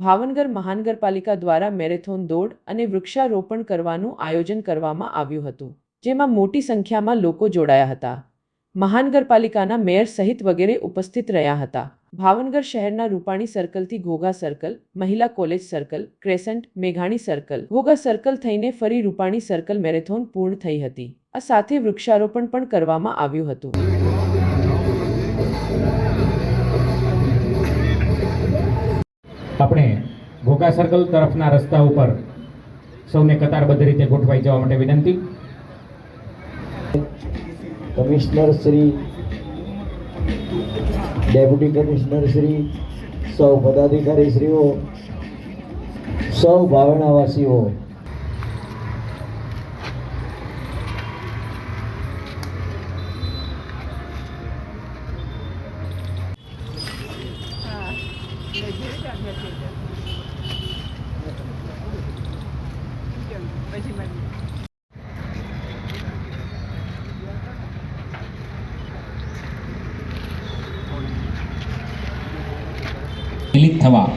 ભાવનગર મહાનગરપાલિકા દ્વારા મેરેથોન દોડ અને વૃક્ષારોપણ કરવાનું આયોજન કરવામાં આવ્યું હતું, જેમાં મોટી સંખ્યામાં લોકો જોડાયા હતા. મહાનગરપાલિકાના મેયર સહિત વગેરે ઉપસ્થિત રહ્યા હતા. ભાવનગર શહેરના રૂપાણી સર્કલથી ઘોઘા સર્કલ, મહિલા કોલેજ સર્કલ, ક્રેસન્ટ, મેઘાણી સર્કલ, ઘોઘા સર્કલ થઈને ફરી રૂપાણી સર્કલ મેરેથોન પૂર્ણ થઈ હતી. આ સાથે વૃક્ષારોપણ પણ કરવામાં આવ્યું હતું. આપણે ઘોઘા સર્કલ તરફના રસ્તા ઉપર સૌને કતારબદ્ધ રીતે ગોઠવાઈ જવા માટે વિનંતી. Commissioner Shri, deputy commissioner Shri, સૌ પદાધિકારી શ્રીઓ સૌ ભાવનાવાસીઓ મિલિત થવા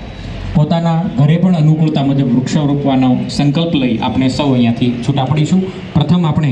પોતાના ઘરે પણ અનુકૂળતા મુજબ વૃક્ષો રોપવાનો સંકલ્પ લઈ આપણે સૌ અહીંયાથી છૂટા પડીશું. પ્રથમ આપણે